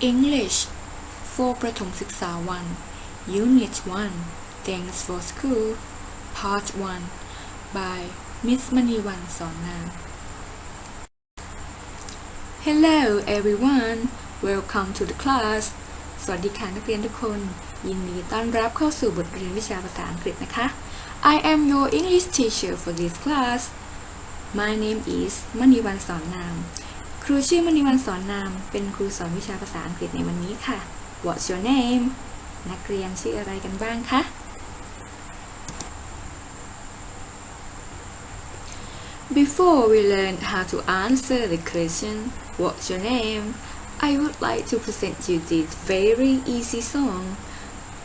English for ประถมศึกษา 1 Unit 1 Thanks for School Part 1 by Miss มณีวันสอนนาม Hello everyone welcome to the class สวัสดีค่ะนักเรียนทุกคน ยินดีต้อนรับเข้าสู่บทเรียนวิชาภาษาอังกฤษนะคะ I am your English teacher for this class My name is มณีวันสอนนาม ครูชื่อมณีวันสอนนาม เป็นครูสอนวิชาภาษาอังกฤษในวันนี้ค่ะ What's your name นักเรียนชื่ออะไรกันบ้างคะ Before we learn how to answer the question, What's your name? I would like to present you this very easy song.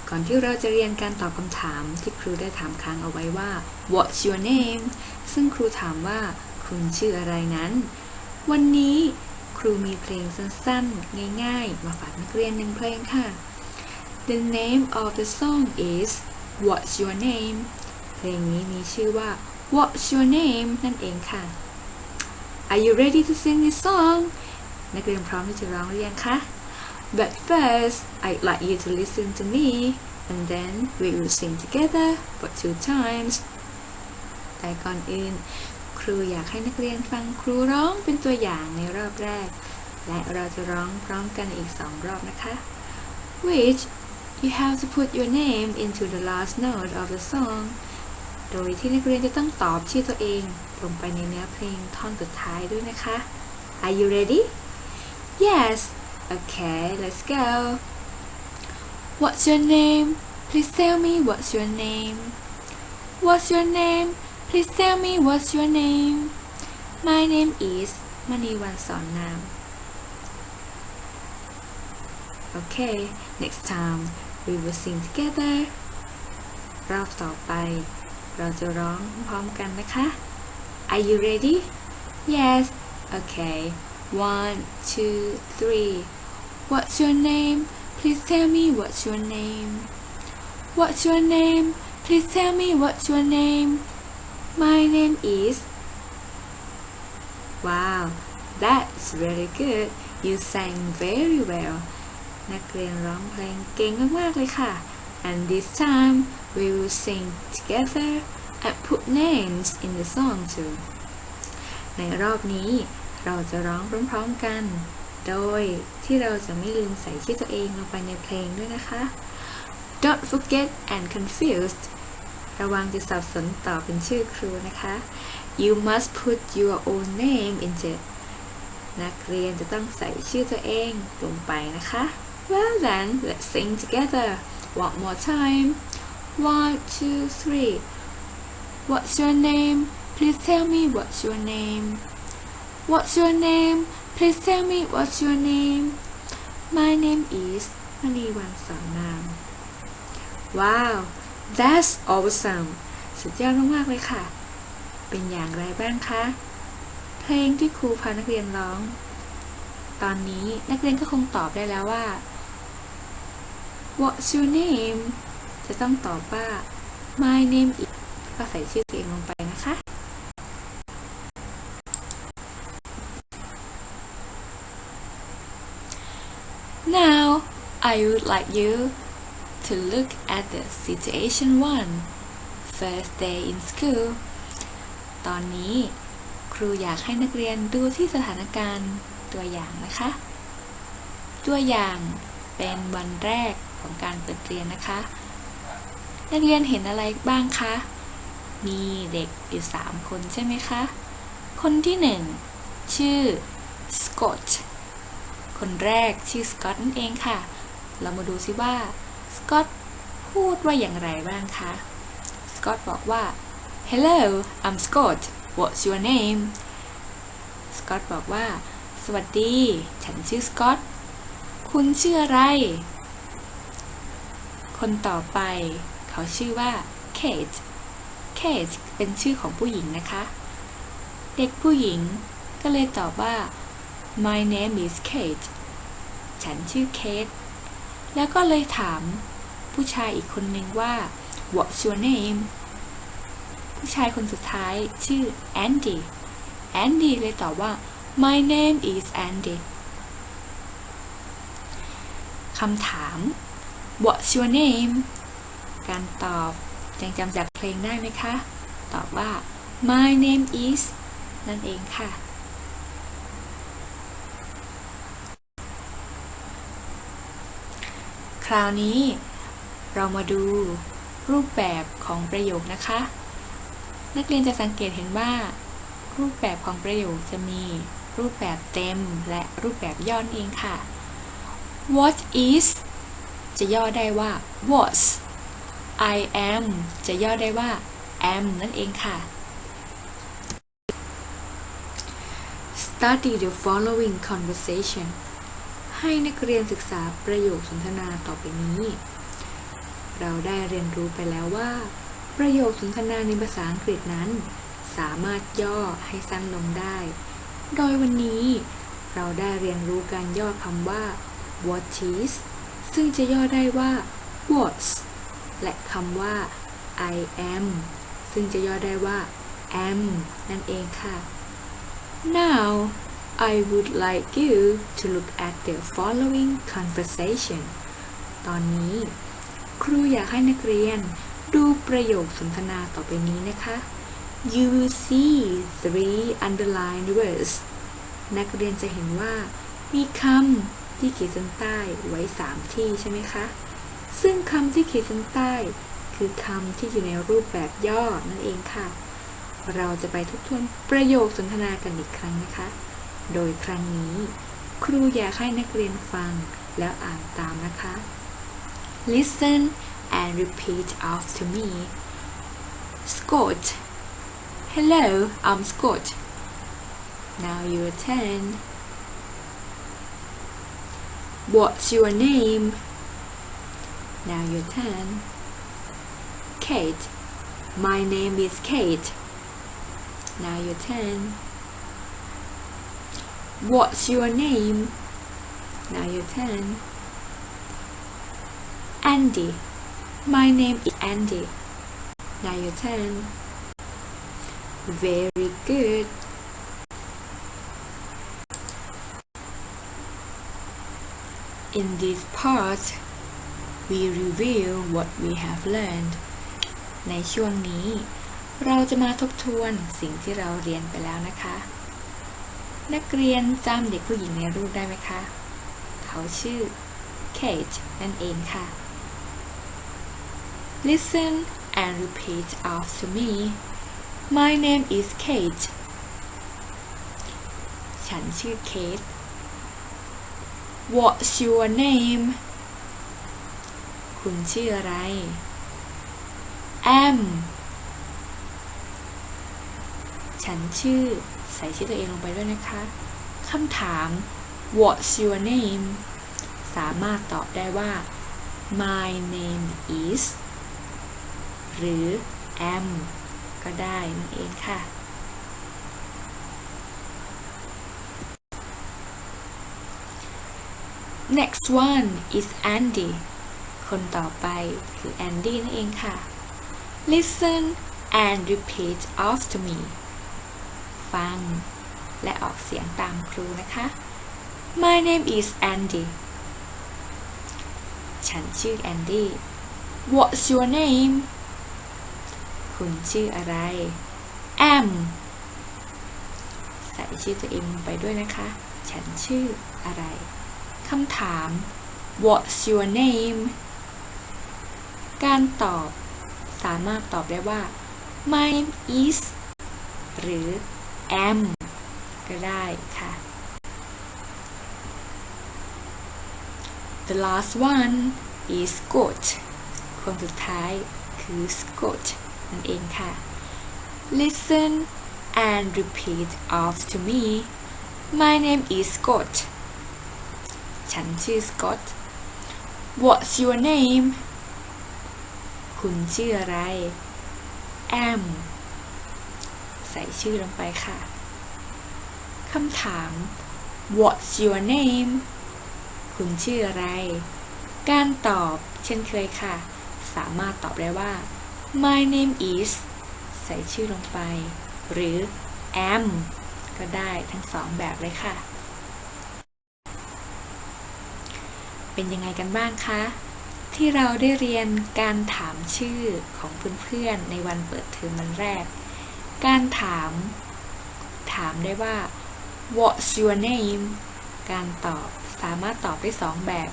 ก่อนที่เราจะเรียนการตอบคำถามที่ครูได้ถามค้างเอาไว้ว่า What's your name? ซึ่งครูถามว่าคุณชื่ออะไรนั้น วันนี้ครูมีเพลงสั้นๆ ง่ายๆ มาฝากนักเรียนหนึ่งเพลงค่ะ The name of the song is What's Your Name เพลงนี้มีชื่อว่า What's Your Name นั่นเองค่ะ Are you ready to sing this song นักเรียนพร้อมที่จะร้องหรือยังคะ But first I'd like you to listen to me and then we will sing together for two times แต่ก่อนอื่น ครูอยากให้นักเรียนฟังครูร้องเป็นตัวอย่างในรอบแรก และเราจะร้องพร้อมกันอีกสองรอบนะคะ which you have to put your name into the last note of the song โดยที่นักเรียนจะต้องตอบชื่อตัวเองลงไปในเนื้อเพลงท่อนสุดท้ายด้วยนะคะ Are you ready? Yes. Okay, let's go. What's your name? Please tell me what's your name. What's your name? Please tell me what's your name. My name is มณีวันสอนนาม Okay, next time we will sing together. รอบต่อไป เราจะร้องพร้อมกันนะคะ Are you ready? Yes. Okay. One, two, three. What's your name? Please tell me what's your name. What's your name? Please tell me what's your name. My name is. Wow, that's very good. You sang very well. นักเรียนร้องเพลงเก่งมากๆเลยค่ะ And this time we will sing together and put names in the song too. ในรอบนี้เราจะร้องพร้อมๆกัน โดยที่เราจะไม่ลืมใส่ชื่อตัวเองลงไปในเพลงด้วยนะคะ Don't forget and confused ระวังจะสับสนต่อเป็นชื่อครูนะคะ You must put your own name in it นักเรียนจะต้องใส่ชื่อตัวเองลงไปนะคะ Well then let's sing together one more time one two three What's your name Please tell me what's your name What's your name Please tell me what's your name My name is มณีวันสอนนาม Wow that's awesome สุดยอดมากๆเลยค่ะ เป็นอย่างไรบ้างคะ เพลงที่ครูพานักเรียนร้อง ตอนนี้นักเรียนก็คงตอบได้แล้วว่า What's your name จะต้องตอบว่า My name is ก็ใส่ชื่อตัวเองลงไปนะคะ Now I would like you to look at the situation one first day in school ตอนนี้ครูอยากให้นักเรียนดูที่สถานการณ์ตัวอย่างนะคะ ตัวอย่างเป็นวันแรกของการเปิดเรียนนะคะ นักเรียนเห็นอะไรบ้างคะ มีเด็กอยู่สามคนใช่ไหมคะ คนที่หนึ่งชื่อสกอตคนแรกชื่อสกอตนั่นเองค่ะ เรามาดูซิว่า สกอตพูดว่าอย่างไรบ้างคะ สกอตบอกว่า Hello I'm Scott What's your name สกอตบอกว่า สวัสดี ฉันชื่อสกอต คุณชื่ออะไร คนต่อไป เขาชื่อว่าเคทเคทเป็นชื่อของผู้หญิงนะคะ เด็กผู้หญิงก็เลยตอบว่า My name is Kate ฉันชื่อเคท แล้วก็เลยถาม ผู้ชายอีกคนหนึ่งว่า What's your name ผู้ชายคนสุดท้ายชื่อ Andy Andy เลยตอบว่า My name is Andy คำถาม What's your name การตอบยังจำจากเพลงได้ไหมคะ ตอบว่า My name is นั่นเองค่ะ ราวนี้ เรามาดูรูปแบบของประโยคนะคะ นักเรียนจะสังเกตเห็นว่า รูปแบบของประโยคจะมีรูปแบบเต็มและรูปแบบย่อนั่นเองค่ะ What is จะย่อได้ว่า was I am จะย่อได้ว่า am นั่นเองค่ะ Study the following conversation ให้นักเรียนศึกษาประโยคสนทนาต่อไปนี้ เราได้เรียนรู้ไปแล้วว่า ประโยคสนทนาในภาษาอังกฤษนั้น สามารถย่อให้สั้นลงได้ โดยวันนี้ เราได้เรียนรู้การย่อคำว่า what is ซึ่งจะย่อได้ว่า was และคำว่า I am ซึ่งจะย่อได้ว่า am นั่นเองค่ะ Now I would like you to look at the following conversation ตอนนี้ ครูอยากให้นักเรียนดูประโยคสนทนาต่อไปนี้นะคะ You will see three underlined words นักเรียนจะเห็นว่า มีคำที่ขีดเส้นใต้ไว้ 3 ที่ใช่ไหมคะ ซึ่งคำที่ขีดเส้นใต้ คือคำที่อยู่ในรูปแบบย่อนั่นเองค่ะ เราจะไปทบทวนประโยคสนทนากันอีกครั้งนะคะ โดยครั้งนี้ ครูอยากให้นักเรียนฟังแล้วอ่านตามนะคะ Listen and repeat after me. Scott. Hello, I'm Scott. Now your turn. What's your name? Now your turn. Kate. My name is Kate. Now your turn. What's your name? Now your turn. Andy. My name is Andy. Now your turn. Very good. In this part, we review what we have learned. ในช่วงนี้ เราจะมาทบทวนสิ่งที่เราเรียนไปแล้วนะคะ นักเรียนจำเด็กผู้หญิงในรูปได้ไหมคะ เขาชื่อ Kate นั่นเองค่ะ Listen and repeat after me. My name is Kate. ฉันชื่อเคท What's your name? คุณชื่ออะไร Am ฉันชื่อ ใส่ชื่อตัวเองลงไปด้วยนะคะคำถาม What's your name? สามารถตอบได้ว่า My name is หรือ am ก็ได้นั่นเองค่ะ next one is Andy คนต่อไปคือ Andy นั่นเองค่ะ listen and repeat after me ฟัง และออกเสียงตามครูนะคะ My name is Andy ฉันชื่อ Andy What's your name คุณชื่ออะไร am ใส่ชื่อตัวเองลงไปด้วยนะคะ ฉันชื่ออะไร คำถาม What's your name การตอบ สามารถตอบได้ว่า My name is หรือ am ก็ได้ค่ะ The last one is Scott คนสุดท้ายคือ Scott นั่นเองค่ะ Listen and repeat after me My name is Scott ฉันชื่อ Scott What's your name คุณชื่ออะไร Am ใส่ชื่อลงไปค่ะ คำถาม What's your name คุณชื่ออะไร การตอบเช่นเคยค่ะ สามารถตอบได้ว่า My name is ใส่ชื่อลงไป หรือ am ก็ได้ทั้งสองแบบเลยค่ะ เป็นยังไงกันบ้างคะ ที่เราได้เรียนการถามชื่อของเพื่อนๆในวันเปิดเทอมวันแรก การถาม ถามได้ว่า What's your name การตอบสามารถตอบได้สองแบบ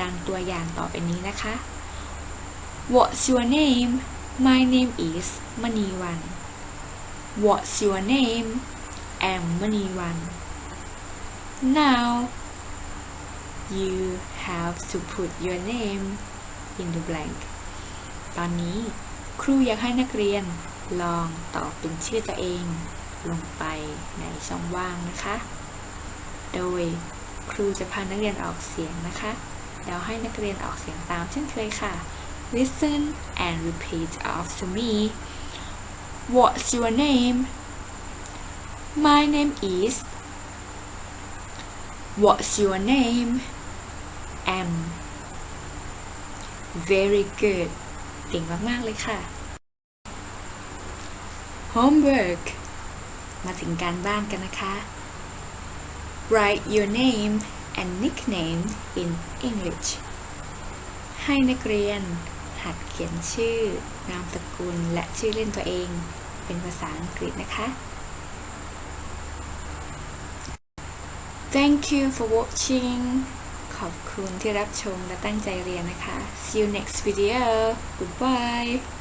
ดังตัวอย่างต่อไปนี้นะคะ What's your name My name is มณีวัน What's your name am มณีวัน Now you have to put your name in the blank ตอนนี้ครูอยากให้นักเรียน ลองตอบเป็นชื่อตัวเองลงไปในช่องว่างนะคะ โดยครูจะพานักเรียนออกเสียงนะคะ แล้วให้นักเรียนออกเสียงตามเช่นเคยค่ะ Listen and repeat after me What's your name My name is What's your name am Very good เก่งมาก ๆ เลยค่ะ Homework มาถึงการบ้านกันนะคะ Write your name and nickname in English ให้นักเรียน หัดเขียนชื่อ นามสกุล และชื่อเล่นตัวเอง เป็นภาษาอังกฤษนะคะ Thank you for watching ขอบคุณที่รับชมและตั้งใจเรียนนะคะ See you next video Goodbye